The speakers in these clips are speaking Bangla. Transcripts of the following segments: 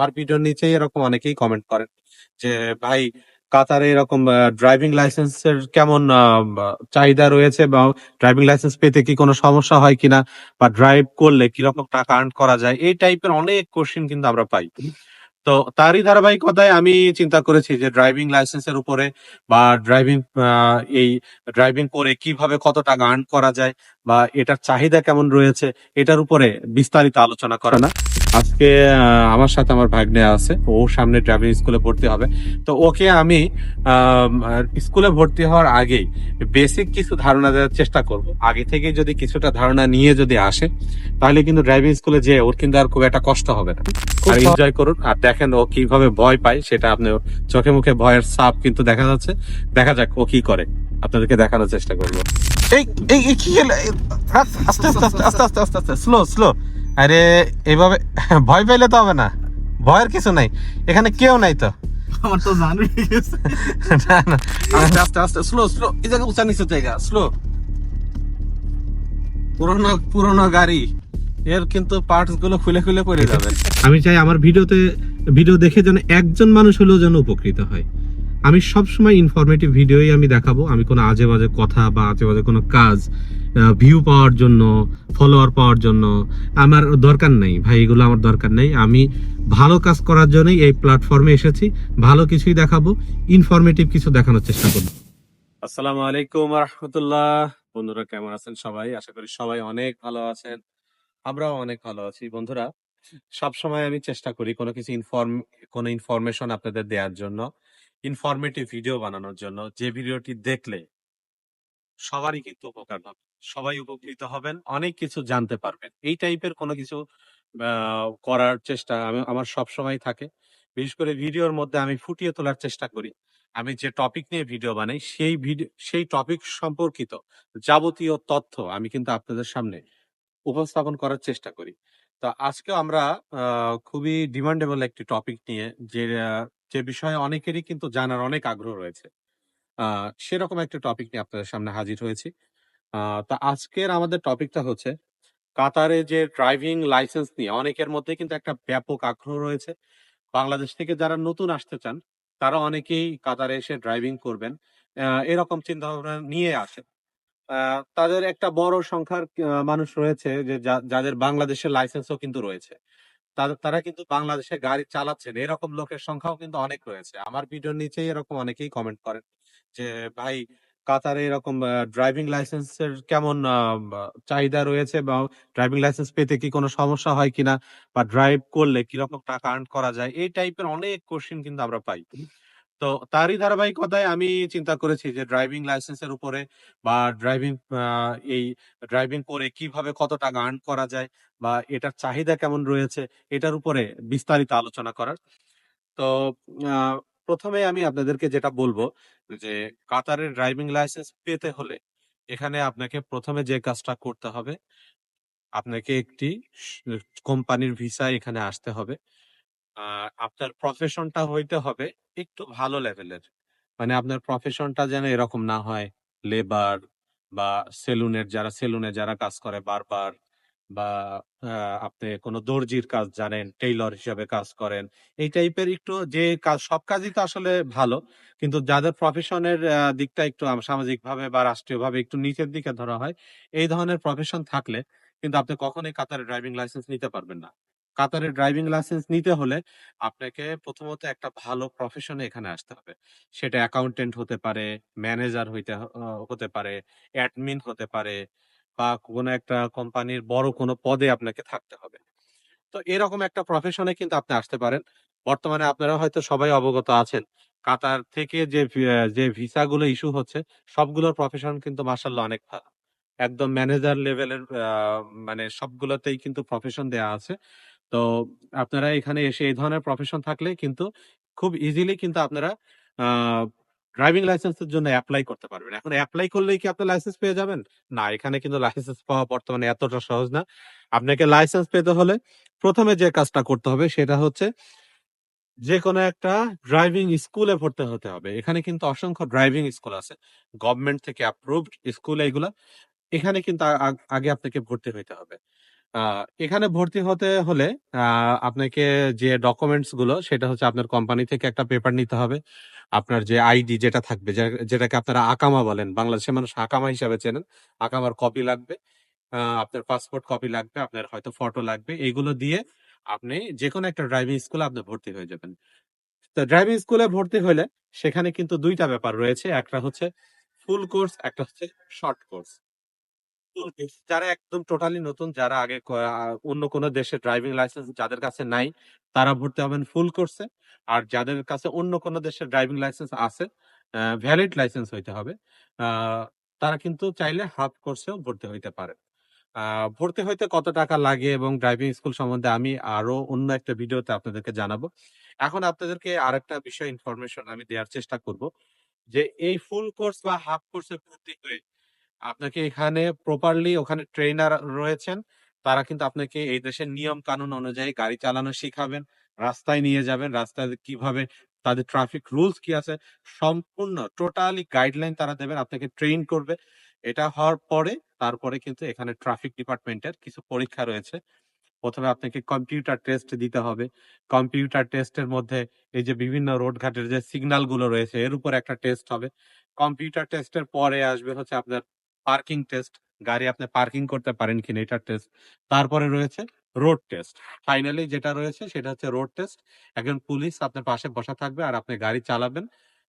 আমার ভিডিওর নিচেই এরকম অনেকেই কমেন্ট করেন যে, ভাই, কাতারে এরকম ড্রাইভিং লাইসেন্সের কেমন চাহিদা রয়েছে বা ড্রাইভিং লাইসেন্স পেতে কি কোনো সমস্যা হয় কিনা বা ড্রাইভ করলে কীরকম টাকা আর্ন করা যায়? এই টাইপের অনেক কোশ্চেন কিন্তু আমরা পাই। তো তারই ধারাবাহিকতায় আমি চিন্তা করেছি যে ড্রাইভিং লাইসেন্সের উপরে বা ড্রাইভিং এই ড্রাইভিং করে কীভাবে কত টাকা আর্ন করা যায় বা এটার চাহিদা কেমন রয়েছে এটার উপরে বিস্তারিত আলোচনা করে না। আজকে আমার সাথে আমার ভাগ্নে আছে ও সামনে ড্রাইভিং স্কুলে ভর্তি হবে। তো ওকে আমি স্কুলে ভর্তি হওয়ার আগেই বেসিক কিছু ধারণা দেওয়ার চেষ্টা করব। আগে থেকে যদি কিছুটা ধারণা নিয়ে যদি আসে তাহলে কিন্তু ড্রাইভিং স্কুলে যে ওর কিন্তু আর খুব একটা কষ্ট হবে না। আর এনজয় করুন। আর দেখেন ও কীভাবে ভয় পায় সেটা আপনি ওর চোখে মুখে ভয়ের ছাপ কিন্তু দেখা যাচ্ছে। দেখা যাক ও কি করে। আপনাদেরকে দেখানোর চেষ্টা করব। এই এই কি আস্তে আস্তে আস্তে আস্তে আস্তে আস্তে আস্তে স্লো স্লো আরে এইভাবে ভয় পাইলে তো হবে না। ভয়ের কিছু নাই। এখানে কেউ নাই তো। আমার তো জানো গেছে। না না। আস্তে আস্তে আস্তে স্লো স্লো এই জায়গা উঁচা নিচে জায়গা স্লো পুরোনো পুরোনো গাড়ি। এর কিন্তু পার্টসগুলো খুলে খুলে পড়ে যাবে। আমি চাই আমার ভিডিওতে ভিডিও দেখে যেন একজন মানুষ হলেও যেন উপকৃত হয়। আমি সব সময় ইনফরমেটিভ ভিডিওই আমি দেখাবো। আমি কোনো আজে বাজে কথা বা আজে বাজে কোনো কাজ ভিউ পাওয়ার জন্য ফলোয়ার পাওয়ার জন্য আমার দরকার নেই। ভাই, এগুলো আমার দরকার নেই। আমি ভালো কাজ করার জন্যই এই প্ল্যাটফর্মে এসেছি। ভালো কিছুই দেখাবো ইনফরমেটিভ কিছু দেখানোর চেষ্টা করব। আসসালামু আলাইকুম রহমতুল্লাহ বন্ধুরা, কেমন আছেন সবাই? আশা করি সবাই অনেক ভালো আছেন। আমরাও অনেক ভালো আছি। বন্ধুরা সব সময় আমি চেষ্টা করি কোনো কিছু ইনফর্ম কোনো ইনফরমেশন আপনাদের দেওয়ার জন্য ইনফরমেটিভ ভিডিও বানানোর জন্য। যে ভিডিওটি দেখলে সবারই কিন্তু উপকার হবে। সবাই উপকৃত হবেন, অনেক কিছু জানতে পারবেন। এই টাইপের কোনো কিছু করার চেষ্টা আমি, আমার সব সময় থাকে। বিশেষ করে ভিডিওর মধ্যে আমি ফুটিয়ে তোলার চেষ্টা করি। আমি যে টপিক নিয়ে ভিডিও বানাই, সেই ভিডিও সেই টপিক সম্পর্কিত যাবতীয় তথ্য আমি কিন্তু আপনাদের সামনে উপস্থাপন করার চেষ্টা করি। তো আজকে আমরা খুবই ডিমান্ডেবল একটি টপিক নিয়ে, যে যে বিষয়ে অনেকেরই কিন্তু জানার অনেক আগ্রহ রয়েছে সেরকম একটা টপিক নিয়ে আপনাদের সামনে হাজির হয়েছি। তা আজকের আমাদের টপিকটা হচ্ছে কাতারে যে ড্রাইভিং লাইসেন্স নিয়ে অনেকের মধ্যে কিন্তু একটা ব্যাপক আগ্রহ রয়েছে। বাংলাদেশ থেকে যারা নতুন আসতে চান তারা অনেকেই কাতারে এসে ড্রাইভিং করবেন। এরকম চিন্তা ভাবনা নিয়ে আহ, তাদের একটা বড় সংখ্যার মানুষ রয়েছে যে যাদের বাংলাদেশের লাইসেন্সও কিন্তু রয়েছে। তারা কিন্তু বাংলাদেশে গাড়ি চালাচ্ছেন। এরকম লোকের সংখ্যাও কিন্তু অনেক রয়েছে। আমার ভিডিওর নিচেই এরকম অনেকেই কমেন্ট করেন যে ভাই কাতারে এরকম ড্রাইভিং লাইসেন্সের কেমন চাহিদা রয়েছে বা ড্রাইভিং লাইসেন্স পেতে কি কোনো সমস্যা হয় কিনা বা ড্রাইভ করলে কীরকম টাকা আর্ন করা যায়? এই টাইপের অনেক কোশ্চেন কিন্তু আমরা পাই। তো তারই ধারাবাহিকতায় আমি চিন্তা করেছি যে ড্রাইভিং লাইসেন্সের উপরে বা ড্রাইভিং এই ড্রাইভিং করে কীভাবে কত টাকা আর্ন করা যায় বা, এটার চাহিদা কেমন রয়েছে, এটার উপরে বিস্তারিত আলোচনা করার। তো প্রথমে আমি আপনাদেরকে যেটা বলব যে কাতারের ড্রাইভিং লাইসেন্স পেতে হলে এখানে আপনাকে প্রথমে যে কাজটা করতে হবে, আপনাকে একটি কোম্পানির ভিসা এখানে আসতে হবে। আপনার প্রফেশনটা হইতে হবে একটু ভালো লেভেলের মানে আপনার প্রফেশনটা যেন এরকম না হয় লেবার বা সেলুনের যারা সেলুনে যারা কাজ করে বারবার বা আপনি কোনো দর্জির কাজ জানেন, টেইলর হিসাবে কাজ করেন, এই টাইপের একটু যে কাজ, সব কাজই তো আসলে ভালো। কিন্তু যাদের প্রফেশনের দিকটা একটু সামাজিক ভাবে বা রাষ্ট্রীয় ভাবে একটু নিচের দিকে ধরা হয়, এই ধরনের প্রফেশন থাকলে কিন্তু আপনি কখনোই কাতারের ড্রাইভিং লাইসেন্স নিতে পারবেন না। কাতারে ড্রাইভিং লাইসেন্স নিতে হলে আপনাকে প্রথমত একটা ভালো প্রফেশনে এখানে আসতে হবে। সেটা অ্যাকাউন্টেন্ট হতে পারে ম্যানেজার হইতে হতে পারে অ্যাডমিন হতে পারে বা কোনো একটা কোম্পানির বড় কোনো পদে আপনাকে থাকতে হবে। তো এরকম একটা প্রফেশনে কিন্তু আপনি আসতে পারেন। বর্তমানে আপনারা হয়তো সবাই অবগত আছেন। কাতার থেকে যে যে ভিসা গুলো ইস্যু হচ্ছে, সবগুলোর প্রফেশন কিন্তু মার্শাল্লাহ অনেক ভালো। একদম ম্যানেজার লেভেলের মানে সবগুলোতেই কিন্তু প্রফেশন দেয়া আছে। তো আপনারা এখানে এসে এই ধরনের প্রফেশন থাকলে কিন্তু খুব ইজিলি কিন্তু আপনারা ড্রাইভিং লাইসেন্সের জন্য অ্যাপ্লাই করতে পারবেন। এখন অ্যাপ্লাই করলেই কি আপনি লাইসেন্স পেয়ে যাবেন? না, এখানে কিন্তু লাইসেন্স পাওয়া বর্তমানে এতটা সহজ না। আপনাকে লাইসেন্স পেতে হলে প্রথমে যে কাজটা করতে হবে সেটা হচ্ছে যে কোনো একটা ড্রাইভিং স্কুলে ভর্তি হতে হবে। এখানে কিন্তু অসংখ্য ড্রাইভিং স্কুল আছে। গভর্নমেন্ট থেকে অ্যাপ্রুভড স্কুল এইগুলা এখানে কিন্তু আগে আপনাকে ভর্তি হইতে হবে। আহ, এখানে ভর্তি হতে হলে আহ, আপনাকে যে ডকুমেন্টসগুলো সেটা হচ্ছে আপনার কোম্পানি থেকে একটা পেপার নিতে হবে। আপনার যে আইডি যেটা থাকবে যেটাকে আপনারা আকামা বলেন বাংলাদেশের মানুষ আকামা হিসাবে চেনেন। আকামার কপি লাগবে আহ, আপনার পাসপোর্ট কপি লাগবে আপনার হয়তো ফটো লাগবে। এইগুলো দিয়ে আপনি যে কোনো একটা ড্রাইভিং স্কুলে আপনি ভর্তি হয়ে যাবেন। তো ড্রাইভিং স্কুলে ভর্তি হলে সেখানে কিন্তু দুইটা ব্যাপার রয়েছে। একটা হচ্ছে ফুল কোর্স একটা হচ্ছে শর্ট কোর্স যারা একদম টোটালি নতুন, যারা আগে অন্য কোনো দেশে ড্রাইভিং লাইসেন্স যাদের কাছে নাই, তারা ভর্তি হবেন ফুল কোর্সে আর যাদের কাছে অন্য কোনো দেশের ড্রাইভিং লাইসেন্স আছে ভ্যালিড লাইসেন্স হইতে হবে তারা কিন্তু চাইলে হাফ কোর্সেও ভর্তি হইতে পারে ভর্তি হইতে কত টাকা লাগে এবং ড্রাইভিং স্কুল সম্বন্ধে আমি আরও অন্য একটা ভিডিওতে আপনাদেরকে জানাব। এখন আপনাদেরকে আরেকটা বিষয় ইনফরমেশন আমি দেওয়ার চেষ্টা করব যে, এই ফুল কোর্স বা হাফ কোর্সে ভর্তি হয়ে আপনাকে এখানে প্রপারলি ওখানে ট্রেনার রয়েছেন। তারা কিন্তু আপনাকে এই দেশের নিয়ম কানুন অনুযায়ী গাড়ি চালানো শিখাবেন, রাস্তায় নিয়ে যাবেন, রাস্তায় কীভাবে তাদের ট্রাফিক রুলস কি আছে, সম্পূর্ণ টোটালি গাইডলাইন তারা দেবেন, আপনাকে ট্রেন করবে। এটা হওয়ার পরে, তারপরে কিন্তু এখানে ট্রাফিক ডিপার্টমেন্টের কিছু পরীক্ষা রয়েছে। প্রথমে আপনাকে কম্পিউটার টেস্ট দিতে হবে। কম্পিউটার টেস্টের মধ্যে এই যে বিভিন্ন রোড ঘাটের যে সিগন্যালগুলো রয়েছে, এর উপর একটা টেস্ট হবে। কম্পিউটার টেস্টের পরে আসবে হচ্ছে আপনার পার্কিং টেস্ট, গাড়ি আপনি পার্কিং করতে পারেন কিনা এটার টেস্ট। তারপরে রয়েছে রোড টেস্ট। ফাইনালি যেটা রয়েছে সেটা হচ্ছে রোড টেস্ট। একজন পুলিশ আপনার পাশে বসা থাকবে আর আপনি গাড়ি চালাবেন।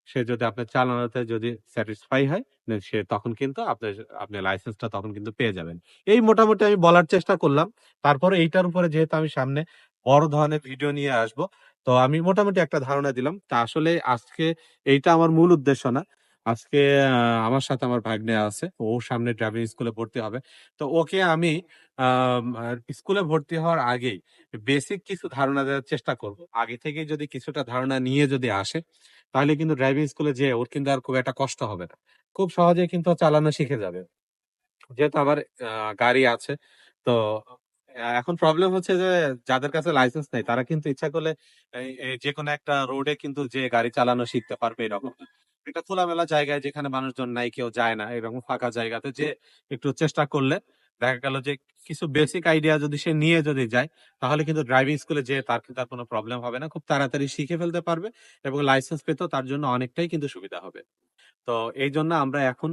সে যদি আপনার চালানোতে যদি স্যাটিসফাই হয় সে তখন কিন্তু আপনার আপনি লাইসেন্সটা তখন কিন্তু পেয়ে যাবেন। এই মোটামুটি আমি বলার চেষ্টা করলাম। তারপরে এইটার উপরে যেহেতু আমি সামনে বড় ধরনের ভিডিও নিয়ে আসব, তো আমি মোটামুটি একটা ধারণা দিলাম। তা আসলে আজকে এইটা আমার মূল উদ্দেশ্য না। আজকে আমার সাথে আমার ভাগ্নে আছে। ও সামনে ড্রাইভিং স্কুলে ভর্তি হবে। তো ওকে আমি স্কুলে ভর্তি হওয়ার আগেই বেসিক কিছু ধারণা দেওয়ার চেষ্টা করব। আগে থেকে যদি কিছুটা ধারণা নিয়ে যদি আসে তাহলে কিন্তু ড্রাইভিং স্কুলে যে ওর কিন্তু আর খুব একটা কষ্ট হবে না। খুব সহজে কিন্তু চালানো শিখে যাবে। যেহেতু আবার আহ, গাড়ি আছে তো এখন প্রবলেম হচ্ছে যে যাদের কাছে লাইসেন্স নেই তারা কিন্তু ইচ্ছা করলে যে কোনো একটা রোডে কিন্তু যে গাড়ি চালানো শিখতে পারবে এরকম। একটা খোলামেলা জায়গায় যেখানে মানুষজন নাই, কেউ যায় না, এরকম ফাঁকা জায়গাতে যে একটু চেষ্টা করলে দেখা গেল যে কিছু বেসিক আইডিয়া যদি সে নিয়ে যদি যায়, তাহলে কিন্তু ড্রাইভিং স্কুলে যে তার কিন্তু কোনো প্রবলেম হবে না। খুব তাড়াতাড়ি শিখে ফেলতে পারবে এবং লাইসেন্স পেতেও তার জন্য অনেকটাই কিন্তু সুবিধা হবে। তো এই জন্য আমরা এখন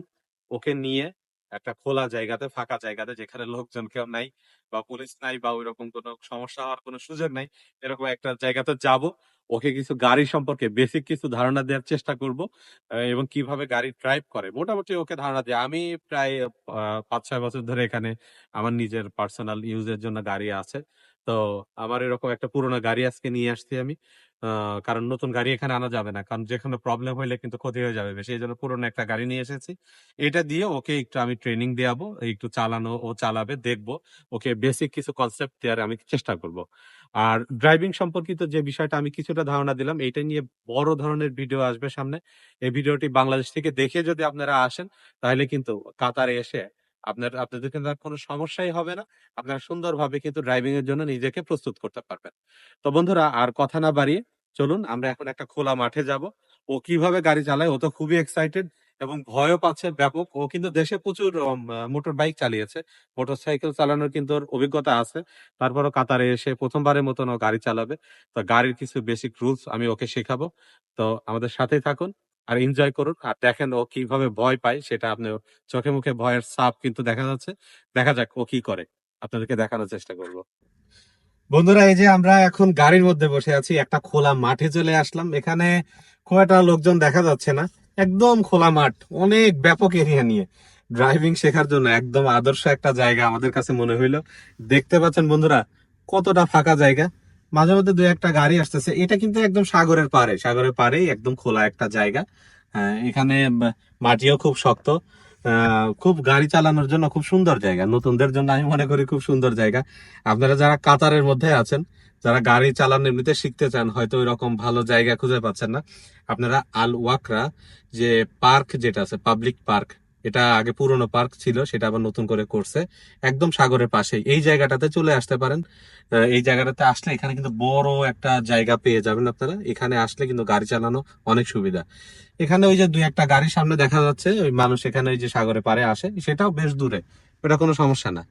ওকে নিয়ে একটা খোলা জায়গাতে, ফাঁকা জায়গাতে যেখানে লোকজন কেউ নাই বা পুলিশ নাই বা ওইরকম কোনো সমস্যা হওয়ার কোনো সুযোগ নাই, এরকম একটা জায়গাতে যাব। ওকে কিছু গাড়ি সম্পর্কে বেসিক কিছু ধারণা দেওয়ার চেষ্টা করব এবং কীভাবে গাড়ি ড্রাইভ করে। মোটামুটি ওকে ধারণা দেয়। আমি প্রায় পাঁচ, ছয় বছর ধরে এখানে আমার নিজের পার্সোনাল ইউজের জন্য গাড়ি আছে। তো আমার এরকম একটা পুরোনো গাড়ি আজকে নিয়ে আসছি আমি। আহ, কারণ নতুন গাড়ি এখানে আনা যাবে না। কারণ যেখানে প্রবলেম হইলে কিন্তু ক্ষতি হয়ে যাবে বেশি। এই জন্য পুরোনো একটা গাড়ি নিয়ে এসেছি। এটা দিয়ে ওকে একটু আমি ট্রেনিং দেওয়াবো একটু চালানো ও চালাবে দেখব। ওকে বেসিক কিছু কনসেপ্ট দেওয়ার আমি চেষ্টা করব। আর ড্রাইভিং সম্পর্কিত যে বিষয়টা আমি কিছুটা ধারণা দিলাম এটা নিয়ে বড় ধরনের ভিডিও আসবে সামনে। এই ভিডিওটি বাংলাদেশ থেকে দেখে যদি আপনারা আসেন তাহলে কিন্তু কাতারে এসে আপনার, আপনাদের কিন্তু আর কোনো সমস্যাই হবে না। আপনারা সুন্দরভাবে কিন্তু ড্রাইভিং এর জন্য নিজেকে প্রস্তুত করতে পারবেন। তো বন্ধুরা, আর কথা না বাড়িয়ে চলুন, আমরা এখন একটা খোলা মাঠে যাব। ও কীভাবে গাড়ি চালায়, ও তো খুবই এক্সাইটেড এবং ভয়ও পাচ্ছে, ব্যাপক। ও কিন্তু দেশে প্রচুর মোটর বাইক চালিয়েছে। মোটর সাইকেল চালানোর কিন্তু ওর অভিজ্ঞতা আছে। তারপরও কাতারে এসে প্রথমবারের মতন ও গাড়ি চালাবে। তো গাড়ির কিছু বেসিক রুলস আমি ওকে শেখাবো। তো আমাদের সাথেই থাকুন। আর এনজয় করুন আর দেখেন ও কীভাবে ভয় পায়, সেটা আপনি চোখে মুখে ভয়ের ছাপ কিন্তু দেখা যাচ্ছে। দেখা যাক ও কি করে। আপনাদেরকে দেখানোর চেষ্টা করব। বন্ধুরা, এই যে আমরা এখন গাড়ির মধ্যে বসে আছি, একটা খোলা মাঠে চলে আসলাম। এখানে একটা লোকজন দেখা যাচ্ছে না। একদম খোলা মাঠ, অনেক ব্যাপক এরিয়া নিয়ে। ড্রাইভিং শেখার জন্য একদম আদর্শ একটা জায়গা আমাদের কাছে মনে হইল। দেখতে পাচ্ছেন বন্ধুরা, কতটা ফাঁকা জায়গা। মাঝে মধ্যে দু একটা গাড়ি আসতেছে। এটা কিন্তু একদম সাগরের পাড়ে। সাগরের পাড়েই একদম খোলা একটা জায়গা। এখানে মাটিও খুব শক্ত। খুব গাড়ি চালানোর জন্য খুব সুন্দর জায়গা। নতুনদের জন্য আমি মনে করি খুব সুন্দর জায়গা। আপনারা যারা কাতারের মধ্যে আছেন, যারা গাড়ি চালানো এমনিতে শিখতে চান, হয়তো ওই রকম ভালো জায়গা খুঁজে পাচ্ছেন না। আপনারা আল ওয়াকরা যে পার্ক যেটা আছে, পাবলিক পার্ক এটা আগে পুরনো পার্ক ছিল, সেটা আবার নতুন করে করছে। একদম সাগরের পাশেই এই জায়গাটাতে চলে আসতে পারেন। এই জায়গাটাতে আসলে এখানে কিন্তু বড় একটা জায়গা পেয়ে যাবেন আপনারা। এখানে আসলে কিন্তু গাড়ি চালানো অনেক সুবিধা। এখানে ওই যে দুই একটা গাড়ির সামনে দেখা যাচ্ছে, ওই মানুষ এখানে ওই যে সাগরে পারে আসে। সেটাও বেশ দূরে। ওটা কোনো সমস্যা না।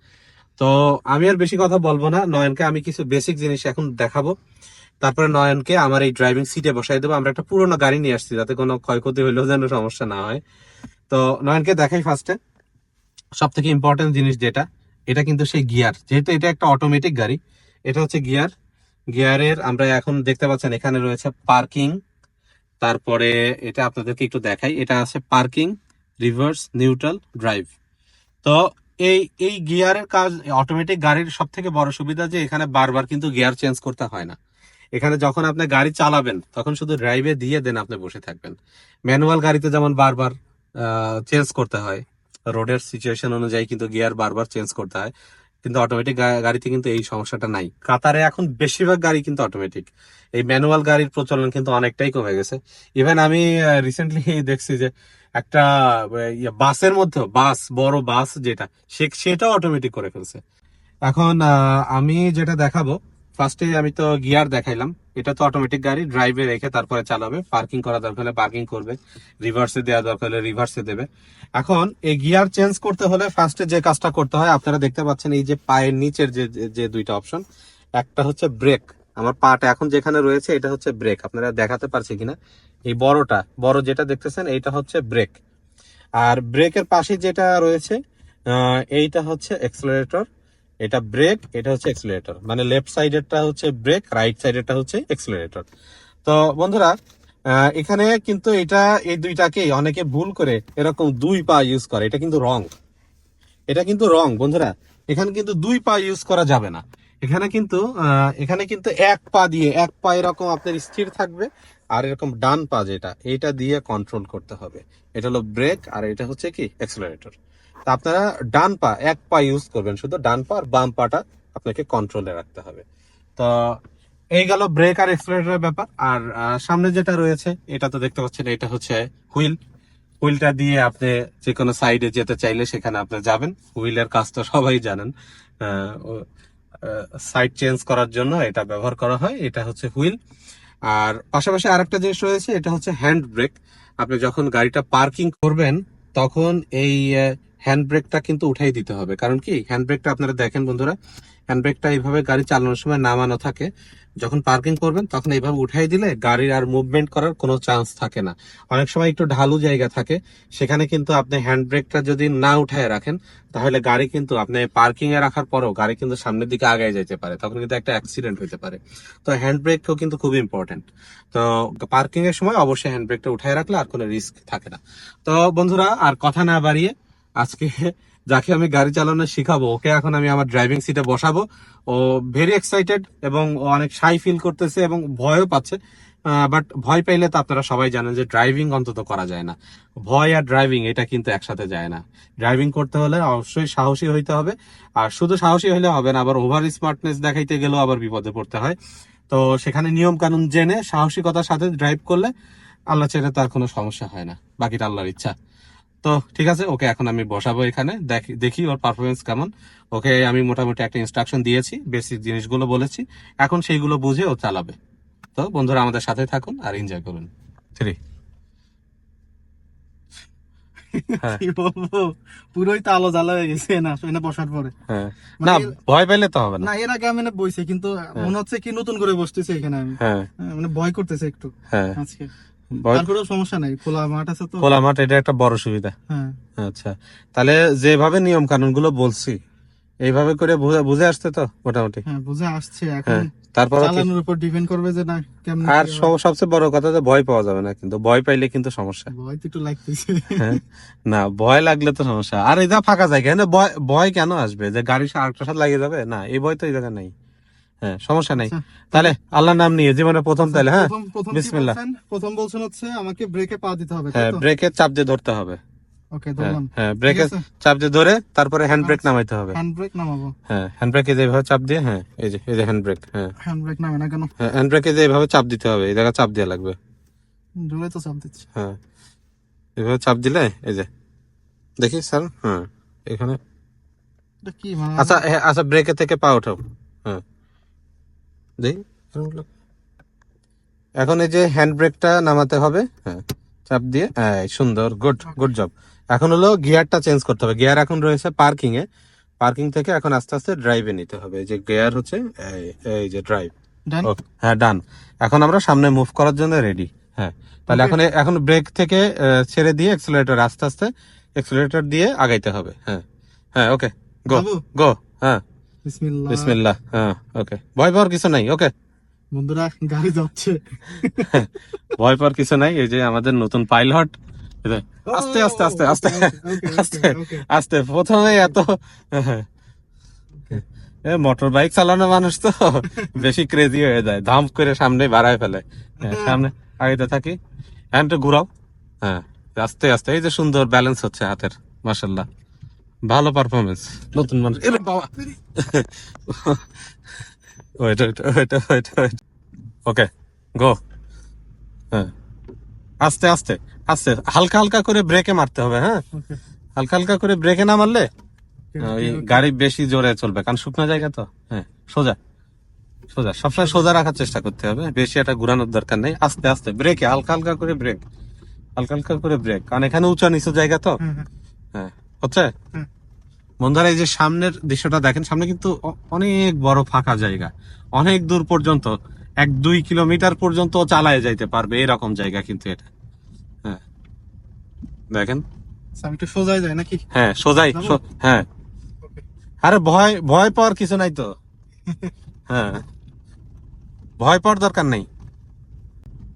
তো আমি আর বেশি কথা বলব না। নয়নকে আমি কিছু বেসিক জিনিস এখন দেখাবো। তারপরে নয়নকে আমার এই ড্রাইভিং সিটে বসাই দেবো। আমরা একটা পুরোনো গাড়ি নিয়ে আসছি, যাতে কোনো ক্ষয়ক্ষতি হইলেও যেন সমস্যা না হয়। তো নয়নকে দেখাই ফার্স্টে সব থেকে ইম্পর্টেন্ট জিনিস যেটা, এটা কিন্তু সেই গিয়ার যেহেতু এটা একটা অটোমেটিক গাড়ি, এটা হচ্ছে গিয়ার গিয়ারের আমরা এখন দেখতে পাচ্ছেন এখানে রয়েছে পার্কিং তারপরে এটা আপনাদেরকে একটু দেখাই, এটা আছে পার্কিং রিভার্স নিউট্রাল ড্রাইভ তো এই এই গিয়ারের কাজ অটোমেটিক গাড়ির সব থেকে বড় সুবিধা যে এখানে বারবার কিন্তু গিয়ার চেঞ্জ করতে হয় না। এখানে যখন আপনি গাড়ি চালাবেন, তখন শুধু ড্রাইভে দিয়ে দেন আপনি বসে থাকবেন। ম্যানুয়াল গাড়িতে যেমন বারবার চেঞ্জ করতে হয়। রোডের সিচুয়েশন অনুযায়ী কিন্তু গিয়ার বারবার চেঞ্জ করতে হয়। কিন্তু অটোমেটিক গাড়িতে কিন্তু এই সমস্যাটা নাই। কাতারে এখন বেশিরভাগ গাড়ি কিন্তু অটোমেটিক এই ম্যানুয়াল গাড়ির প্রচলন কিন্তু অনেকটাই কমে গেছে। ইভেন আমি রিসেন্টলি দেখছি যে একটা ইয়ে, বাসের মধ্যে বাস বড় বাস যেটা সে- সেটাও অটোমেটিক করে ফেলছে। এখন আমি যেটা দেখাবো ফার্স্টে আমি তো গিয়ার দেখাইলাম। এটা তো অটোমেটিক গাড়ি ড্রাইভে রেখে তারপরে চালাবে। পার্কিং করা দরকার হলে পার্কিং করবে। রিভার্সে দেওয়া দরকার হলে রিভার্সে দেবে। এখন এই গিয়ার চেঞ্জ করতে হলে ফার্স্টে যে কাজটা করতে হয়, আপনারা দেখতে পাচ্ছেন এই যে পায়ের নিচের যে, যে- দুইটা অপশন একটা হচ্ছে ব্রেক আমার পাটা এখন যেখানে রয়েছে, এটা হচ্ছে ব্রেক আপনারা দেখাতে পারছে কিনা? এই বড়টা, বড় যেটা দেখতেছেন, এইটা হচ্ছে ব্রেক আর ব্রেকের পাশে যেটা রয়েছে এইটা হচ্ছে এক্সেলারেটর এটা ব্রেক এটা হচ্ছে এক্সেলারেটর মানে লেফট সাইডেরটা হচ্ছে ব্রেক রাইট সাইডেরটা হচ্ছে এক্সেলারেটর তো বন্ধুরা এখানে কিন্তু এটা, এই দুইটাকেই অনেকে ভুল করে এরকম দুই পা ইউজ করে। এটা কিন্তু রং এটা কিন্তু রং বন্ধুরা। এখানে কিন্তু দুই পা ইউজ করা যাবে না। এখানে কিন্তু এখানে কিন্তু এক পা দিয়ে, এক পা এরকম আপনার স্থির থাকবে, আর এরকম ডান পা যেটা, এইটা দিয়ে কন্ট্রোল করতে হবে। এটা হলো ব্রেক আর এটা হচ্ছে কি? অ্যাক্সেলারেটর তা আপনারা ডান পা, এক পা ইউজ করবেন শুধু, ডান পা আর বাম পাটা আপনাকে কন্ট্রোলে রাখতে হবে। তো এই গেল ব্রেক আর এক্সেলারেটরের ব্যাপার। আর সামনে যেটা রয়েছে, এটা তো দেখতে পাচ্ছেন, এটা হচ্ছে হুইল হুইলটা দিয়ে আপনি যে কোনো সাইডে যেতে চাইলে সেখানে আপনি যাবেন। হুইলের কাজ তো সবাই জানেন। সাইড চেঞ্জ করার জন্য এটা ব্যবহার করা হয়, এটা হচ্ছে হুইল আর পাশাপাশি আরেকটা জিনিস রয়েছে, এটা হচ্ছে হ্যান্ড ব্রেক আপনি যখন গাড়িটা পার্কিং করবেন তখন এই হ্যান্ড ব্রেকটা কিন্তু উঠাই দিতে হবে। কারণ কি? হ্যান্ড ব্রেকটা আপনারা দেখেন বন্ধুরা হ্যান্ড ব্রেকটা এইভাবে গাড়ি চালানোর সময় নামানো থাকে। যখন পার্কিং করবেন, তখন এইভাবে উঠাই দিলে গাড়ির আর মুভমেন্ট করার কোনো চান্স থাকে না। অনেক সময় একটু ঢালু জায়গা থাকে, সেখানে কিন্তু আপনি হ্যান্ড ব্রেকটা যদি না উঠায় রাখেন, তাহলে গাড়ি কিন্তু আপনি পার্কিং এ রাখার পরেও গাড়ি কিন্তু সামনের দিকে আগায় যেতে পারে, তখন কিন্তু একটা অ্যাক্সিডেন্ট হতে পারে। তো হ্যান্ড ব্রেকও কিন্তু খুব ইম্পর্টেন্ট তো পার্কিং এর সময় অবশ্যই হ্যান্ড ব্রেকটা উঠায় রাখলে আর কোনো রিস্ক থাকে না। তো বন্ধুরা, আর কথা না বাড়িয়ে আজকে যাকে আমি গাড়ি চালানো শিখাবো, ওকে এখন আমি আমার ড্রাইভিং সিটে বসাবো। ও ভেরি এক্সাইটেড এবং অনেক সাই ফিল করতেছে এবং ভয়ও পাচ্ছে। বাট ভয় পাইলে তো আপনারা সবাই জানেন যে ড্রাইভিং অন্তত করা যায় না। ভয় আর ড্রাইভিং এটা কিন্তু একসাথে যায় না। ড্রাইভিং করতে হলে অবশ্যই সাহসী হইতে হবে। আর শুধু সাহসী হইলে হবে না, আবার ওভার স্মার্টনেস দেখাইতে গেলেও আবার বিপদে পড়তে হয়। তো সেখানে নিয়ম কানুন জেনে সাহসিকতার সাথে ড্রাইভ করলে আল্লাহ ছেড়ে তার কোনো সমস্যা হয় না। বাকিটা আল্লাহর ইচ্ছা। তো ঠিক আছে ওকে এখন আমি বসাবো এখানে। দেখি ওর পারফরমেন্স কেমন। ওকে আমি মোটামুটি একটা ইনস্ট্রাকশন দিয়েছি বেসিক জিনিসগুলো বলেছি। এখন সেইগুলো বুঝে ও চালাবে। তো বন্ধুরা আমাদের সাথে থাকুন আর এনজয় করুন। থ্রি হ্যাঁ। কি বলব? পুরোই তো আলো জ্বালা হয়ে গেছে না এনে বসার পরে। হ্যাঁ। মানে না ভয় পেলে তো হবে না। এর আগে আমি বইছি কিন্তু মনে হচ্ছে কি নতুন করে বসতেছে এখানে আমি। হ্যাঁ। হ্যাঁ, মানে ভয় করতেছে একটু। হ্যাঁ। আজকে। তারপরেও সমস্যা নাই খোলা মাঠ আছে তো। খোলা মাঠ এটা একটা বড় সুবিধা। হ্যাঁ। আচ্ছা তাহলে যেভাবে নিয়ম কানুনগুলো বলছি এইভাবে করে বুঝে আসতে তো মোটামুটি? হ্যাঁ বুঝে আসছে এখন হ্যাঁ তারপর চালানোর উপর ডিপেন্ড করবে যে না কেমন আর সব- সবচেয়ে বড় কথা যে ভয় পাওয়া যাবে না কিন্তু ভয় পাইলে কিন্তু সমস্যা। ভয় তো একটু লাগতেছে। হ্যাঁ না ভয় লাগলে তো সমস্যা। আর এটা ফাঁকা জায়গা না ভয় ভয় কেন আসবে? যে গাড়ির সাথে আরেকটার সাথে লাগিয়ে যাবে? না এই ভয় তো এই জায়গায় নাই। হ্যাঁ সমস্যা নেই। আচ্ছা। তাহলে আল্লাহর নাম নিয়ে জীবনে প্রথম তাহলে হ্যাঁ? প্রথম প্রথম কি বিসমিল্লাহ। প্রথম বলছেন হচ্ছে আমাকে ব্রেকে পা দিতে হবে হ্যাঁ ব্রেকে চাপ দিয়ে ধরতে হবে। ওকে হ্যাঁ ধরলাম হ্যাঁ ব্রেকে চাপ দিয়ে ধরে তারপরে হ্যান্ড ব্রেক নামাইতে হবে। হ্যান্ড ব্রেক নামাবো। হ্যাঁ হ্যান্ড ব্রেকে যেভাবে চাপ দিয়ে হ্যাঁ এই যে এই যে হ্যান্ড ব্রেক হ্যাঁ। হ্যান্ড ব্রেক নামে না কেন? হ্যাঁ হ্যান্ড ব্রেকে যে এভাবে চাপ দিতে হবে এই জায়গায় চাপ দেওয়া লাগবে। জোরে তো চাপ দিচ্ছি। হ্যাঁ এভাবে চাপ দিলে এই যে দেখি স্যার হ্যাঁ এখানে মানে আচ্ছা আচ্ছা ব্রেকে থেকে পা ওঠাও। হ্যাঁ। এখন এই যে হ্যান্ড ব্রেকটা নামাতে হবে। হ্যাঁ চাপ দিয়ে। হ্যাঁ সুন্দর গুড গুড জব এখন হলো গিয়ারটা চেঞ্জ করতে হবে। গিয়ার এখন রয়েছে পার্কিং এ পার্কিং থেকে এখন আস্তে আস্তে ড্রাইভে নিতে হবে। যে গিয়ার হচ্ছে এই- যে ড্রাইভ? হ্যাঁ ডান এখন আমরা সামনে মুভ করার জন্য রেডি হ্যাঁ তাহলে এখন এখন ব্রেক থেকে ছেড়ে দিয়ে এক্সেলারেটর আস্তে আস্তে এক্সেলারেটর দিয়ে আগাইতে হবে। হ্যাঁ হ্যাঁ ওকে গো গো হ্যাঁ। বিসমিল্লাহ। বিসমিল্লাহ হ্যাঁ ওকে ভয় পাওয়ার কিছু নাই ওকে বন্ধুরা গাড়ি যাচ্ছে। ভয় পাওয়ার কিছু নাই এই যে আমাদের নতুন পাইলট। আস্তে আস্তে আস্তে আস্তে আস্তে আস্তে প্রথমে এত মোটর বাইক চালানো মানুষ তো বেশি ক্রেজি হয়ে যায় ধাম করে সামনে বাড়ায় ফেলে। হ্যাঁ, সামনে আগে থাকি। হ্যান্ডটা ঘুরাও। হ্যাঁ আস্তে আস্তে এই যে সুন্দর ব্যালেন্স হচ্ছে হাতের মাসাল্লাহ ভালো পারফরমেন্স নতুন মানুষ। এরে বাবা। Wait wait wait wait wait okay go হ্যাঁ। আস্তে আস্তে আস্তে। হালকা হালকা করে ব্রেকে মারতে হবে হ্যাঁ? হালকা হালকা করে ব্রেকে না মারলে ওই গাড়ি বেশি জোরে চলবে কারণ শুকনো জায়গা তো। হ্যাঁ সোজা। সোজা। সবসময় সোজা রাখার চেষ্টা করতে হবে। বেশি একটা ঘুরানোর দরকার নেই। আস্তে আস্তে ব্রেকে হালকা হালকা করে ব্রেক হালকা হালকা করে ব্রেক কারণ এখানে উঁচা নিচু জায়গা তো। হ্যাঁ। হচ্ছে। বন্ধুরা এই যে সামনের দৃশ্যটা দেখেন সামনে কিন্তু অনেক বড় ফাঁকা জায়গা। অনেক দূর পর্যন্ত এক দুই কিলোমিটার পর্যন্ত চালায় যাইতে পারবে এরকম জায়গা কিন্তু এটা। হ্যাঁ। দেখেন। সোজাই যায় নাকি? হ্যাঁ সোজাই হ্যাঁ। আরে ভয় ভয় পাওয়ার কিছু নাই তো। হ্যাঁ। ভয় পাওয়ার দরকার নেই।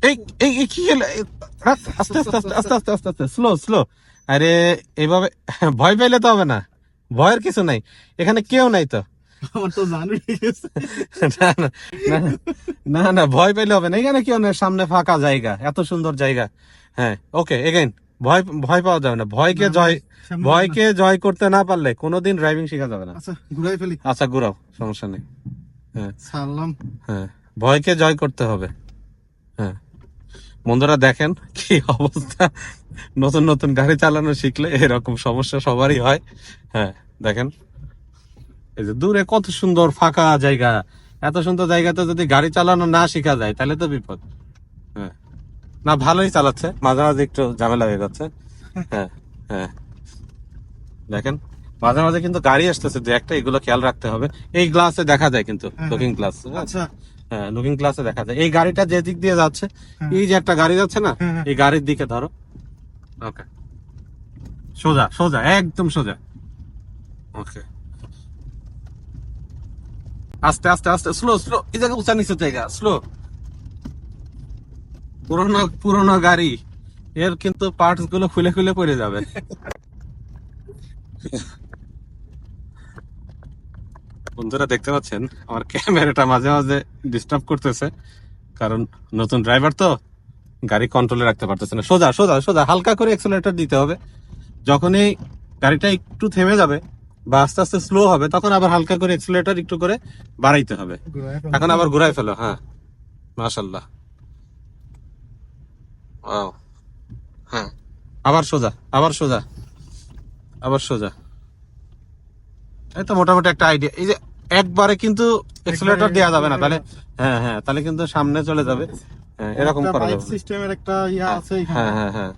এই এই কি আস্তে আস্তে আস্তে আস্তে আস্তে আস্তে স্লো স্লো। আরে এইভাবে ভয় পাইলে তো হবে না। ভয়ের কিছু নাই। এখানে কেউ নাই তো। না না ভয় পাইলে হবে না। এখানে কেউ নেই সামনে ফাঁকা জায়গা এত সুন্দর জায়গা। হ্যাঁ ওকে এগেইন ভয় ভয় পাওয়া যাবে না। ভয়কে জয় ভয়কে জয় করতে না পারলে কোনোদিন ড্রাইভিং শেখা যাবে না। আচ্ছা ঘুরাই ফেলি। আচ্ছা ঘুরাও সমস্যা নেই। হ্যাঁ। ছাড়লাম হ্যাঁ ভয়কে জয় করতে হবে। বন্ধুরা দেখেন কি অবস্থা। নতুন নতুন গাড়ি চালানো শিখলে এরকম সমস্যা সবারই হয়। হ্যাঁ দেখেন। এই যে দূরে কত সুন্দর ফাঁকা জায়গা। এত সুন্দর জায়গাতে যদি গাড়ি চালানো না শেখা যায় তাহলে তো বিপদ। হ্যাঁ। না ভালোই চালাচ্ছে। মাঝে মাঝে একটু ঝামেলা হয়ে যাচ্ছে। হ্যাঁ হ্যাঁ। দেখেন মাঝে মাঝে কিন্তু গাড়ি আসতেছে যে একটা এগুলো খেয়াল রাখতে হবে। এই গ্লাসে দেখা যায় কিন্তু হ্যাঁ, লুকিং গ্লাস আচ্ছা। হ্যাঁ লুকিং গ্লাসে দেখা যায়। এই গাড়িটা যে দিক দিয়ে যাচ্ছে হ্যাঁ। এই যে একটা গাড়ি যাচ্ছে না হ্যাঁ, হ্যাঁ। এই গাড়ির দিকে ধরো। ওকে সোজা সোজা একদম সোজা। ওকে আস্তে আস্তে আস্তে স্লো স্লো এই জায়গা উঁচা নিচু জায়গা স্লো পুরোনো পুরোনো গাড়ি এর কিন্তু পার্টসগুলো খুলে খুলে পড়ে যাবে। বন্ধুরা দেখতে পাচ্ছেন আমার ক্যামেরাটা মাঝে মাঝে ডিস্টার্ব করতেছে কারণ নতুন ড্রাইভার তো গাড়ি কন্ট্রোলে রাখতে পারতেছে না। সোজা সোজা সোজা হালকা করে এক্সেলারেটর দিতে হবে। যখনই গাড়িটা একটু থেমে যাবে বা আস্তে আস্তে স্লো হবে তখন আবার হালকা করে এক্সেলারেটর একটু করে বাড়াইতে হবে। এখন আবার ঘুরাই ফেলো হ্যাঁ। মাশাল্লাহ. হ্যাঁ। আবার সোজা আবার সোজা আবার সোজা। এই তো মোটামুটি একটা আইডিয়া এই যে একবারে কিন্তু এক্সেলারেটর দেওয়া যাবে না তাহলে হ্যাঁ হ্যাঁ তাহলে কিন্তু সামনে চলে যাবে। হ্যাঁ এরকম করা যাবে। সিস্টেমের একটা ইয়া আছে হ্যাঁ হ্যাঁ হ্যাঁ।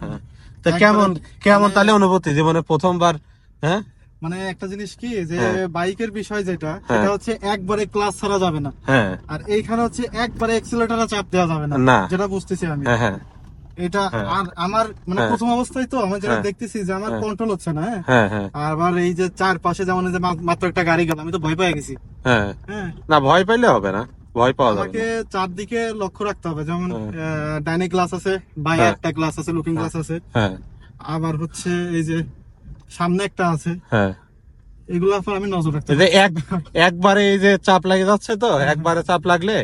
হ্যাঁ। তা কেমন কেমন তাহলে অনুভূতি জীবনে প্রথমবার? হ্যাঁ? মানে একটা জিনিস কি যে হ্যাঁ। বাইকের বিষয় যেটা হ্যাঁ। সেটা হচ্ছে একবারে ক্লাস ছাড়া যাবে না। হ্যাঁ। আর এইখানে হচ্ছে একবারে এক্সেলেটারে চাপ দেওয়া যাবে না না। যেটা বুঝতেছি আমি। হ্যাঁ হ্যাঁ। এটা হ্যাঁ। আর আমার মানে হ্যাঁ। প্রথম অবস্থায় তো আমি যেটা হ্যাঁ। দেখতেছি যে আমার। কন্ট্রোল হচ্ছে না আবার এই যে চারপাশে যেমন যে মাত্র একটা গাড়ি গেল আমি তো ভয় পেয়ে গেছি হ্যাঁ না ভয় পাইলে হবে না ভয় পাওয়া যাবে আমাকে চারদিকে লক্ষ্য রাখতে হবে যেমন। ডাইনিক গ্লাস আছে বাইরে হ্যাঁ। একটা গ্লাস আছে লুকিং গ্লাস আছে হ্যাঁ আবার হচ্ছে এই যে সামনে একটা আছে হ্যাঁ উপর আমি নজর রাখতে এক একবারে এই যে চাপ লাগে যাচ্ছে তো একবারে চাপ লাগলে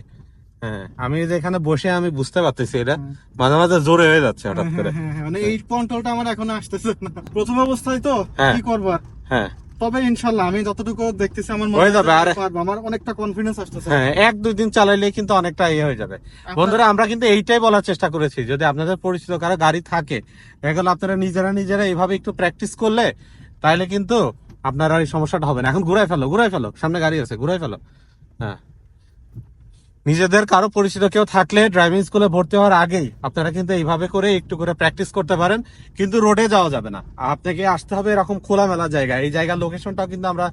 হ্যাঁ আমি এই যে এখানে বসে আমি বুঝতে পারতেছি এটা। মাঝে মাঝে জোরে হয়ে যাচ্ছে হঠাৎ করে। হ্যাঁ, হ্যাঁ, হ্যাঁ, মানে এই কন্ট্রোলটা আমার এখন আসতেছে না। প্রথম অবস্থায় তো হ্যাঁ। কি করব? হ্যাঁ। তবে ইনশাল্লাহ আমি যতটুকু দেখতেছি আমার মনে হয়ে হয় যাবে, আরে-। আমার অনেকটা কনফিডেন্স আসতেছে। হ্যাঁ এক দুই দিন চালাইলে কিন্তু অনেকটা ইয়ে হয়ে যাবে। বন্ধুরা আমরা কিন্তু এইটাই বলার চেষ্টা করেছি যদি আপনাদের পরিচিত কারও গাড়ি থাকে এগুলো আপনারা নিজেরা নিজেরা এইভাবে একটু প্র্যাকটিস করলে তাহলে কিন্তু আপনার আর এই সমস্যাটা হবে না। এখন ঘুরাই ফেলো ঘুরাই ফেলো সামনে গাড়ি আছে ঘুরাই ফেলো। হ্যাঁ। নিজেদের কারও পরিচিত কেউ থাকলে ড্রাইভিং স্কুলে ভর্তি হওয়ার আগেই আপনারা কিন্তু এইভাবে করে একটু করে প্র্যাকটিস করতে পারেন, কিন্তু রোডে যাওয়া যাবে না। আপনাকে আসতে হবে এরকম খোলামেলা জায়গা এই জায়গার লোকেশনটাও কিন্তু আমরা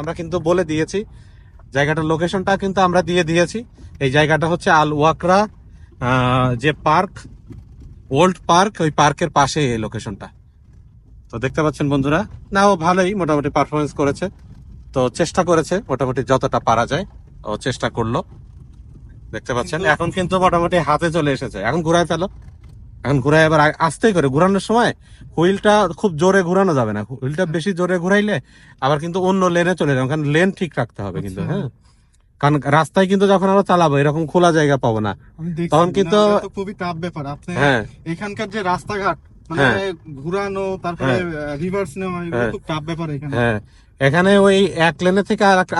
আমরা কিন্তু বলে দিয়েছি। জায়গাটার লোকেশনটা কিন্তু আমরা দিয়ে দিয়েছি। এই জায়গাটা হচ্ছে আল ওয়াকরা যে পার্ক ওল্ড পার্ক ওই পার্কের পাশে এই লোকেশনটা তো দেখতে পাচ্ছেন বন্ধুরা না ও ভালোই মোটামুটি পারফরমেন্স করেছে। তো চেষ্টা করেছে মোটামুটি যতটা পারা যায়। ও চেষ্টা করল। দেখতে পাচ্ছেন? এখন কিন্তু মোটামুটি হাতে চলে এসেছে। এখন ঘুরায় ফেলো। এখন ঘুরাই এবার আ- আস্তে করে। ঘুরানোর সময় হুইলটা খুব জোরে ঘুরানো যাবে না। হুইলটা বেশি জোরে ঘুরাইলে আবার কিন্তু অন্য লেনে চলে যাবে। কারণ লেন ঠিক রাখতে হবে কিন্তু আচ্ছা। হ্যাঁ। কারণ রাস্তায় কিন্তু যখন আমরা চালাবো এরকম খোলা জায়গা পাবো না। তখন কিন্তু- খুবই টাফ ব্যাপার। আপনি হ্যাঁ। এখানকার যে রাস্তাঘাট মানে হ্যাঁ। ঘুরানো তারপরে রিভার্স নেওয়া হ্যাঁ। খুব টাফ ব্যাপার এখানে। হ্যাঁ। এখানে ওই এক লেনে থেকে আর এক-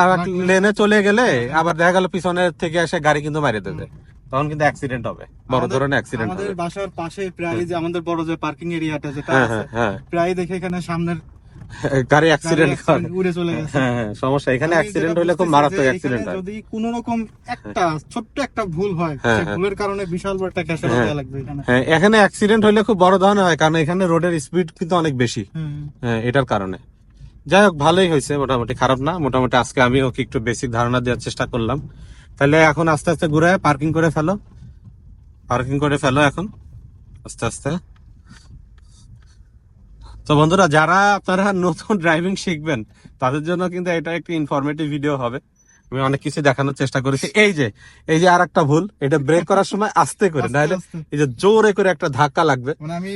লেনে চলে গেলে আবার দেখা গেল পিছনের থেকে এসে গাড়ি কিন্তু মারিয়ে দেবে তখন কিন্তু অ্যাক্সিডেন্ট হবে। বড় ধরনের অ্যাক্সিডেন্ট আমাদের বাসার পাশে প্রায় যে আমাদের বড় যে পার্কিং এরিয়াটা যেটা হ্যাঁ আছে হ্যাঁ হ্যাঁ। প্রায় দেখে এখানে সামনের গাড়ি অ্যাক্সিডেন্ট করে। উড়ে চলে গেছে। হ্যাঁ সমস্যা। এখানে অ্যাক্সিডেন্ট হলে খুব মারাত্মক অ্যাক্সিডেন্ট হয়। যদি কোনো রকম একটা ছোট্ট একটা ভুল হয় সেই। ভুলের কারণে বিশাল বড় একটা ক্যাশে হ্যাঁ। লাগবে এখানে। হ্যাঁ এখানে অ্যাক্সিডেন্ট হলে খুব বড় ধরনের হয় কারণ এখানে রোডের স্পিড কিন্তু অনেক বেশি। হ্যাঁ এটার কারণে। যাই হোক, ভালোই হয়েছে, মোটামুটি খারাপ না। মোটামুটি আজকে আমি ওকে একটু বেসিক ধারণা দেওয়ার চেষ্টা করলাম। তাহলে এখন আস্তে আস্তে ঘুরে পার্কিং করে ফেলো। পার্কিং করে ফেলো এখন, আস্তে আস্তে। তো বন্ধুরা, যারা আপনারা নতুন ড্রাইভিং শিখবেন, তাদের জন্য কিন্তু এটা একটি ইনফরমেটিভ ভিডিও হবে। আমি অনেক কিছু দেখানোর চেষ্টা করেছি। এই যে এই যে আর একটা ভুল এটা ব্রেক করার সময় আস্তে করে নাহলে এই যে জোরে করে একটা ধাক্কা লাগবে। মানে আমি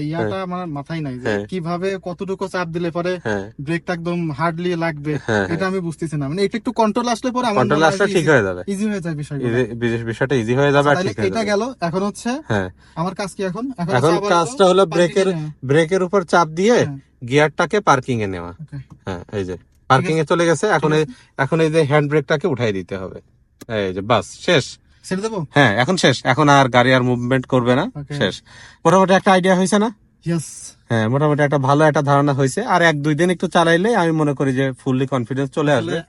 ইয়াটা আমার মাথায় নাই যে হ্যাঁ। কীভাবে কতটুকু চাপ দিলে পরে হ্যাঁ। ব্রেকটা একদম হার্ডলি লাগবে হ্যাঁ, এটা আমি বুঝতেছি না। মানে এটা একটু কন্ট্রোল আসলে পরে আমার কন্ট্রোল আসলে ঠিক হয়ে যাবে। ইজি হয়ে ইজি- বিশেষ বিষয়টা ইজি হয়ে যাবে আর ঠিক হয়ে এটা গেল এখন হচ্ছে হ্যাঁ। আমার কাজ কি এখন? এখন কাজটা হলো ব্রেকের ব্রেকের উপর চাপ দিয়ে হ্যাঁ। গিয়ারটাকে পার্কিং এ নেওয়া হ্যাঁ এই যে। পার্কিং এ চলে গেছে এখন এখন এই যে হ্যান্ড ব্রেকটাকে উঠাই দিতে হবে। এই যে বাস শেষ। ছেড়ে দেবো? হ্যাঁ এখন শেষ। এখন আর গাড়ি আর মুভমেন্ট করবে না। শেষ। মোটামুটি একটা আইডিয়া হয়েছে না? হ্যাঁ মোটামুটি একটা ভালো একটা ধারণা হয়েছে। আর এক দুই দিন একটু চালাইলে আমি মনে করি যে ফুললি কনফিডেন্স চলে আসবে।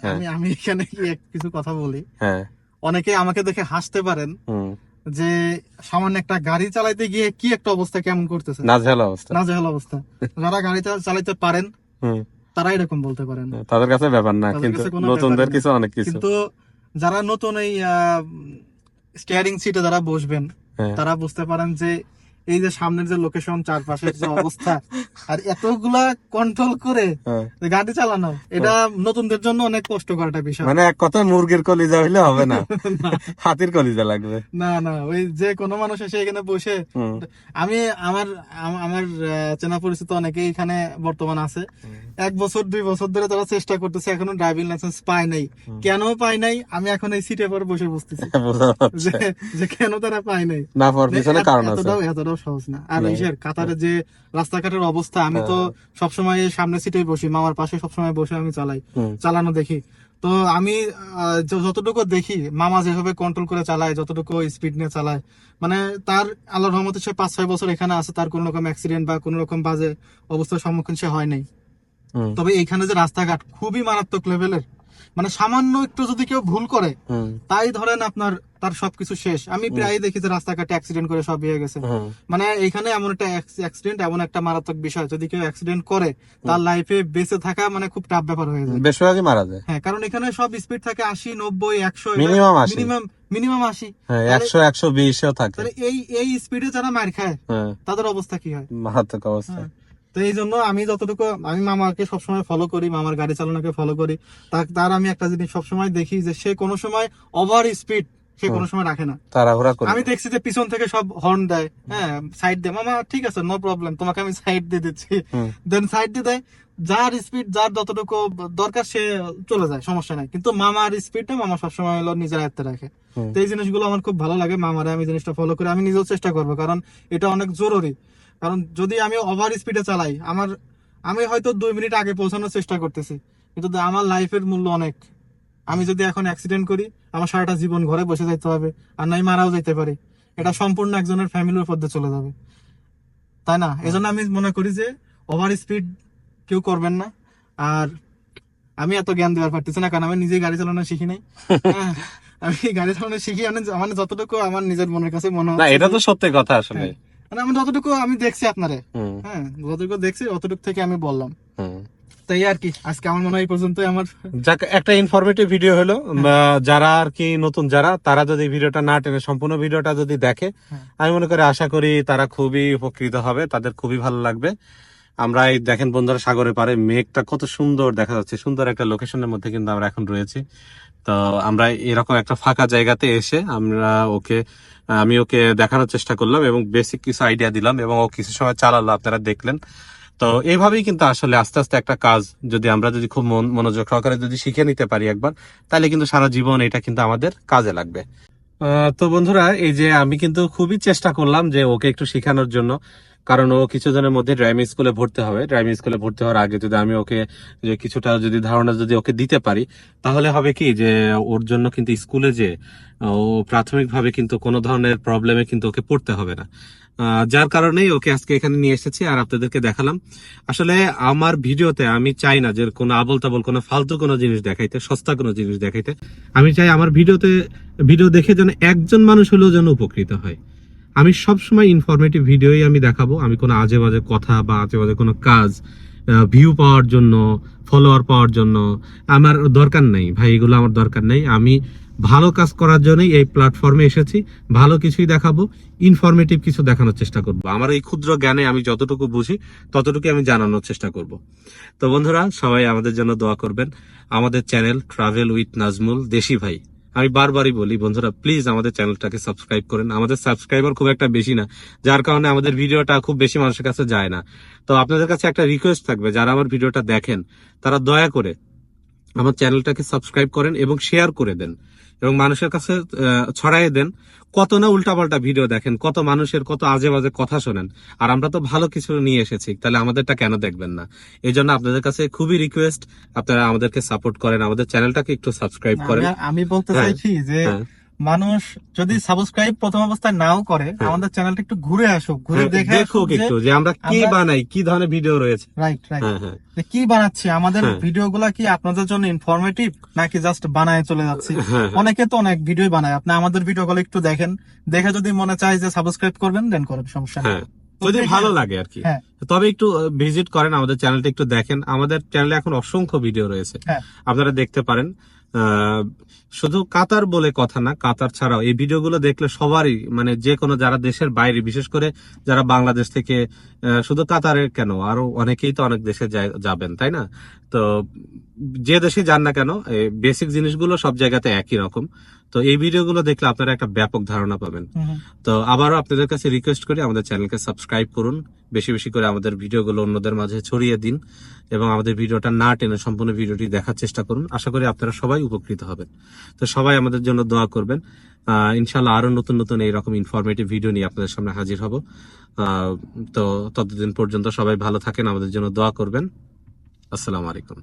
হ্যাঁ। আমি আমি এখানে কি এক- কিছু কথা বলি। হ্যাঁ। অনেকে আমাকে দেখে হাসতে পারেন হুম। যে সামান্য একটা গাড়ি চালাইতে গিয়ে কি একটা অবস্থা কেমন করতেছে। নাজেহাল অবস্থা। নাজেহাল অবস্থা। যারা গাড়ি চালাইতে পারেন হুম। তারা এরকম বলতে পারেন। তাদের কাছে ব্যাপার না কিন্তু নতুনদের কিছু অনেক কিছু। কিন্তু যারা নতুন এই স্টিয়ারিং সিটে যারা বসবেন হ্যাঁ। তারা বুঝতে পারেন যে এই যে সামনের যে লোকেশন চারপাশের যে অবস্থা আর এতগুলা কন্ট্রোল করে হ্যাঁ। গাড়ি চালানো এটা নতুনদের জন্য অনেক কষ্টকর একটা বিষয়। মানে এক কথা মুরগির কলিজা হইলে হবে না। হাতির কলিজা লাগবে। না না ওই যে কোনো মানুষ এসে এখানে বসে আমি আমার আমার চেনা পরিচিত অনেকে এখানে বর্তমান আছে। এক বছর দুই বছর ধরে তারা চেষ্টা করতেছে এখনও ড্রাইভিং লাইসেন্স পায় নাই। কেন পায় নাই? আমি এখন এই সিটে পর বসে বুঝতেছি যাচ্ছে। যে কেন তারা পায় নাই? না পাওয়ার পিছনে কারণ আছে। এতটাও এতটাও সহজ না। আর না। ইসের কাতারের যে রাস্তাঘাটের অবস্থা আমি তো হ্যাঁ। সবসময় সামনে সিটে বসি মামার পাশে সবসময় বসে আমি চালাই চালানো দেখি। তো আমি যতটুকু দেখি মামা যেভাবে কন্ট্রোল করে চালায় যতটুকু স্পিড নিয়ে চালায় মানে তার আল্লাহর রহমতে সে পাঁচ ছয় বছর এখানে আছে তার কোনো রকম অ্যাক্সিডেন্ট বা কোনো রকম বাজে অবস্থার সম্মুখীন সে হয় নাই। তবে এখানে যে রাস্তাঘাট খুবই মারাত্মক লেভেলের মানে সামান্য একটু যদি কেউ ভুল করে তাই ধরেন আপনার তার সবকিছু শেষ। আমি প্রায় দেখি যে রাস্তাঘাটে অ্যাক্সিডেন্ট করে সব হয়ে গেছে। মানে এখানে এমন একটা অ্যাক্সিডেন্ট এমন একটা মারাত্মক বিষয়। যদি কেউ অ্যাক্সিডেন্ট করে তার লাইফে বেঁচে থাকা মানে খুব টাফ ব্যাপার হয়ে যায়। বেশিরভাগই মারা যায়। হ্যাঁ কারণ এখানে সব স্পিড থাকে আশি নব্বই একশো 80 মিনিমাম মিনিমাম আশি। হ্যাঁ একশো একশো বিশেও থাকে। তাহলে এই এই স্পিডে যারা মার খায় হ্যাঁ। তাদের অবস্থা কি হয়? মারাত্মক অবস্থা। হ্যাঁ। তো এই জন্য আমি যতটুকু আমি মামাকে সবসময় ফলো করি মামার গাড়ি চালানোকে ফলো করি। তার আমি একটা জিনিস সবসময় দেখি যে সে কোনো সময় ওভার স্পিড সে কোনো সময় রাখে না। তাড়াহুড়া করে। আমি দেখছি যে পিছন থেকে সব হর্ন দেয় হ্যাঁ সাইড দেয়। মামা ঠিক আছে নো প্রবলেম তোমাকে আমি সাইড দিয়ে দিচ্ছি। দেন সাইড দিয়ে দেয় যার স্পিড যার যতটুকু দরকার সে চলে যায় সমস্যা নাই। কিন্তু মামার স্পিডটা মামা সবসময় নিজের আয়ত্তে রাখে। তো এই জিনিসগুলো আমার খুব ভালো লাগে মামারে আমি জিনিসটা ফলো করে আমি নিজেও চেষ্টা করব কারণ এটা অনেক জরুরি। কারণ যদি আমি ওভার স্পিডে চালাই আমার আমি হয়তো দুই মিনিট আগে পৌঁছানোর চেষ্টা করতেছি কিন্তু আমার লাইফের মূল্য অনেক। আমি যদি এখন অ্যাক্সিডেন্ট করি আমার সারাটা জীবন ঘরে বসে যাইতে হবে আর নাই মারাও যাইতে পারি। এটা সম্পূর্ণ একজনের ফ্যামিলির উপর দিয়ে চলে যাবে। তাই না? এজন্য আমি মনে করি যে ওভার স্পিড কেউ করবেন না। আর আমি এত জ্ঞান দেওয়ার পারতেছি না কারণ আমি নিজে গাড়ি চালানো শিখি নাই। হ্যাঁ, আমি গাড়ি চালানো শিখি মানে মানে যতটুকু আমার নিজের মনের কাছে মনে না এটা তো সত্যি কথা আসলে। হ্যাঁ। মানে আমি যতটুকু আমি দেখছি আপনারে। হ্যাঁ যতটুকু দেখছি অতটুকু থেকে আমি বললাম। তাই আর কি আজকে আমার মনে হয় এই পর্যন্তই আমার। যাক একটা ইনফরমেটিভ ভিডিও হলো। বা যারা আর কি নতুন যারা তারা যদি ভিডিওটা না টেনে সম্পূর্ণ ভিডিওটা যদি দেখে হ্যাঁ। আমি মনে করি আশা করি তারা খুবই উপকৃত হবে তাদের খুবই ভালো লাগবে। আমরা এই দেখেন বন্ধুরা সাগরে পারে মেঘটা কত সুন্দর দেখা যাচ্ছে সুন্দর একটা লোকেশনের মধ্যে কিন্তু আমরা এখন রয়েছি। তো আমরা এরকম একটা ফাঁকা জায়গাতে এসে আমরা ওকে আমি ওকে দেখানোর চেষ্টা করলাম এবং বেসিক কিছু আইডিয়া দিলাম এবং ও কিছু সময় চালালো আপনারা দেখলেন। তো এইভাবেই কিন্তু আসলে আস্তে আস্তে একটা কাজ যদি আমরা যদি খুব মন- মনোযোগ সহকারে যদি শিখে নিতে পারি একবার, তাহলে কিন্তু সারা জীবন এটা কিন্তু আমাদের কাজে লাগবে। তো বন্ধুরা, এই যে আমি কিন্তু খুবই চেষ্টা করলাম যে ওকে একটু শেখানোর জন্য, কারণ ও কিছুজনের মধ্যে ড্রাইভিং স্কুলে ভর্তি হবে। ড্রাইভিং স্কুলে ভর্তি হওয়ার আগে যদি আমি ওকে যে কিছুটা যদি ধারণা যদি ওকে দিতে পারি, তাহলে হবে কি যে ওর জন্য কিন্তু স্কুলে যে ও প্রাথমিকভাবে কিন্তু কোনো ধরনের প্রবলেমে কিন্তু ওকে পড়তে হবে না। যার কারণেই ওকে আজকে এখানে নিয়ে এসেছি আর আপনাদেরকে দেখালাম। আসলে আমার ভিডিওতে আমি চাই না যে কোনো আবল তাবল কোনো ফালতু কোনো জিনিস দেখাইতে, সস্তা কোনো জিনিস দেখাইতে। আমি চাই আমার ভিডিওতে, ভিডিও দেখে যেন একজন মানুষ হলেও যেন উপকৃত হয়। আমি সবসময় ইনফরমেটিভ ভিডিওই আমি দেখাবো। আমি কোনো আজে বাজে কথা বা আজে বাজে কোনো কাজ ভিউ পাওয়ার জন্য ফলোয়ার পাওয়ার জন্য আমার দরকার নেই। ভাই, এগুলো আমার দরকার নেই। আমি ভালো কাজ করার জন্যই এই প্ল্যাটফর্মে এসেছি। ভালো কিছুই দেখাবো ইনফরমেটিভ কিছু দেখানোর চেষ্টা করব। আমার এই ক্ষুদ্র জ্ঞানে আমি যতটুকু বুঝি ততটুকু আমি জানানোর চেষ্টা করব। তো বন্ধুরা, সবাই আমাদের জন্য দোয়া করবেন। আমাদের চ্যানেল ট্রাভেল উইথ নাজমুল দেশি ভাই। আমি বারবারই বলি, বন্ধুরা প্লিজ আমাদের চ্যানেলটাকে সাবস্ক্রাইব করেন। আমাদের সাবস্ক্রাইবার খুব একটা বেশি না, যার কারণে আমাদের ভিডিওটা খুব বেশি মানুষের কাছে যায় না। তো আপনাদের কাছে একটা রিকোয়েস্ট থাকবে, যারা আমার ভিডিওটা দেখেন, তারা দয়া করে আমার চ্যানেলটাকে সাবস্ক্রাইব করেন এবং শেয়ার করে দেন। এবং মানুষের কাছে ছড়াইয়ে দেন কত না উল্টাপাল্টা ভিডিও দেখেন কত মানুষের কত আজে বাজে কথা শোনেন আর আমরা তো ভালো কিছু নিয়ে এসেছি তাহলে আমাদেরটা কেন দেখবেন না এই জন্য আপনাদের কাছে খুবই রিকোয়েস্ট আপনারা আমাদেরকে সাপোর্ট করেন আমাদের চ্যানেলটাকে একটু সাবস্ক্রাইব করেন আমি- আমি বলতে হ্যাঁ। চাইছি যে হ্যাঁ। মানুষ যদি সাবস্ক্রাইব প্রথম অবস্থায় নাও করে হ্যাঁ। আমাদের চ্যানেলটা একটু ঘুরে আসুক ঘুরে হ্যাঁ, দেখে দেখুক একটু যে আমরা কি বানাই কি ধরনের ভিডিও রয়েছে। রাইট রাইট হ্যাঁ হ্যাঁ। কি বানাচ্ছি আমাদের। ভিডিওগুলা কি আপনাদের জন্য ইনফরমেটিভ নাকি জাস্ট বানায় চলে যাচ্ছি? অনেকে তো অনেক ভিডিও বানায়। আপনি আমাদের ভিডিওগুলো একটু দেখেন। দেখে যদি মনে চায় যে সাবস্ক্রাইব করবেন দেন করেন সমস্যা নেই। যদি ভালো লাগে আর কি। তবে একটু ভিজিট করেন আমাদের চ্যানেলটা একটু দেখেন। আমাদের চ্যানেলে এখন অসংখ্য ভিডিও রয়েছে। আপনারা দেখতে পারেন। শুধু কাতার বলে কথা না, কাতার ছাড়াও এই ভিডিওগুলো দেখলে সবারই মানে যে কোনো যারা দেশের বাইরে, বিশেষ করে যারা বাংলাদেশ থেকে শুধু কাতারের কেন, আরও অনেকেই তো অনেক দেশে যাবেন, তাই না? তো যে দেশে যান না কেন বেসিক জিনিসগুলো সব জায়গাতে একই রকম। তো এই ভিডিওগুলো দেখলে আপনারা একটা ব্যাপক ধারণা পাবেন। তো আবারও আপনাদের কাছে রিকোয়েস্ট করি আমাদের চ্যানেলকে সাবস্ক্রাইব করুন বেশি বেশি করে আমাদের ভিডিওগুলো অন্যদের মাঝে ছড়িয়ে দিন এবং আমাদের ভিডিওটা না টেনে সম্পূর্ণ ভিডিওটি দেখার চেষ্টা করুন। আশা করি আপনারা সবাই উপকৃত হবেন। তো সবাই আমাদের জন্য দোয়া করবেন। আহ, ইনশাল্লাহ আরও নতুন নতুন এইরকম ইনফরমেটিভ ভিডিও নিয়ে আপনাদের সামনে হাজির হব। তো ততদিন পর্যন্ত সবাই ভালো থাকেন আমাদের জন্য দোয়া করবেন। আসসালামু আলাইকুম।